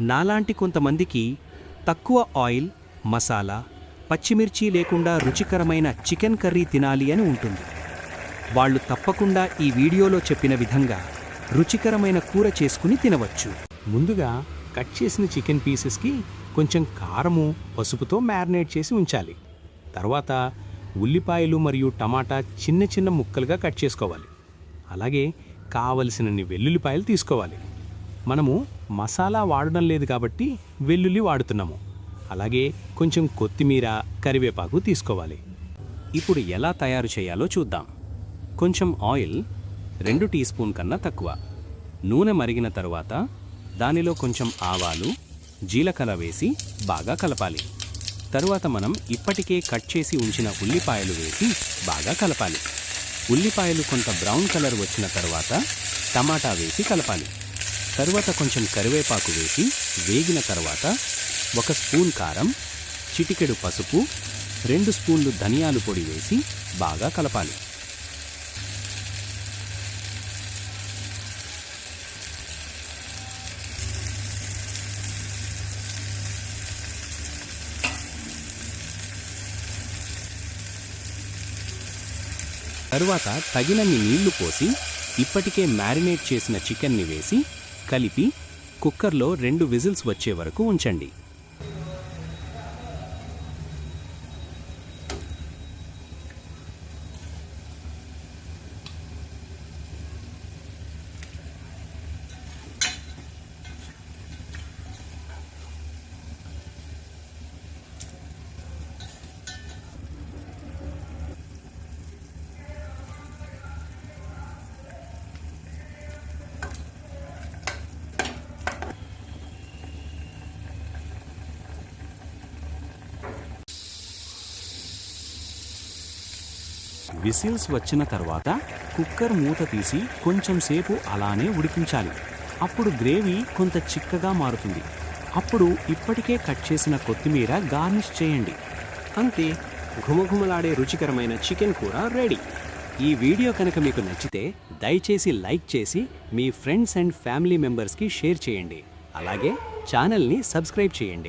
నాలాంటి కొంతమందికి తక్కువ ఆయిల్ మసాలా పచ్చిమిర్చి లేకుండా రుచికరమైన చికెన్ కర్రీ తినాలి అని ఉంటుంది. వాళ్ళు తప్పకుండా ఈ వీడియోలో చెప్పిన విధంగా రుచికరమైన కూర చేసుకుని తినవచ్చు. ముందుగా కట్ చేసిన చికెన్ పీసెస్కి కొంచెం కారము పసుపుతో మ్యారినేట్ చేసి ఉంచాలి. తర్వాత ఉల్లిపాయలు మరియు టమాటా చిన్న చిన్న ముక్కలుగా కట్ చేసుకోవాలి. అలాగే కావలసినన్ని వెల్లుల్లిపాయలు తీసుకోవాలి. మనము మసాలా వాడడం లేదు కాబట్టి వెల్లుల్లి వాడుతున్నాము. అలాగే కొంచెం కొత్తిమీర కరివేపాకు తీసుకోవాలి. ఇప్పుడు ఎలా తయారు చేయాలో చూద్దాం. కొంచెం ఆయిల్ రెండు టీ స్పూన్ కన్నా తక్కువ. నూనె మరిగిన తరువాత దానిలో కొంచెం ఆవాలు జీలకర్ర వేసి బాగా కలపాలి. తరువాత మనం ఇప్పటికే కట్ చేసి ఉంచిన ఉల్లిపాయలు వేసి బాగా కలపాలి. ఉల్లిపాయలు కొంత బ్రౌన్ కలర్ వచ్చిన తర్వాత టమాటా వేసి కలపాలి. తరువాత కొంచెం కరివేపాకు వేసి వేగిన తర్వాత ఒక స్పూన్ కారం చిటికెడు పసుపు రెండు స్పూన్లు ధనియాలు పొడి వేసి బాగా కలపాలి. తరువాత తగినన్ని నీళ్ళు పోసి ఇప్పటికే మ్యారినేట్ చేసిన చికెన్ని వేసి కలిపి కుక్కర్లో రెండు విజిల్స్ వచ్చే వరకు ఉంచండి. విసిల్స్ వచ్చిన తర్వాత కుక్కర్ మూత తీసి కొంచెం సేపు అలానే ఉడికించాలి. అప్పుడు గ్రేవీ కొంత చిక్కగా మారుతుంది. అప్పుడు ఇప్పటికే కట్ చేసిన కొత్తిమీర గార్నిష్ చేయండి. అంతే ఘుమఘుమలాడే రుచికరమైన చికెన్ కూర రెడీ. ఈ వీడియో కనుక మీకు నచ్చితే దయచేసి లైక్ చేసి మీ ఫ్రెండ్స్ అండ్ ఫ్యామిలీ మెంబర్స్కి షేర్ చేయండి. అలాగే ఛానల్ని సబ్స్క్రైబ్ చేయండి.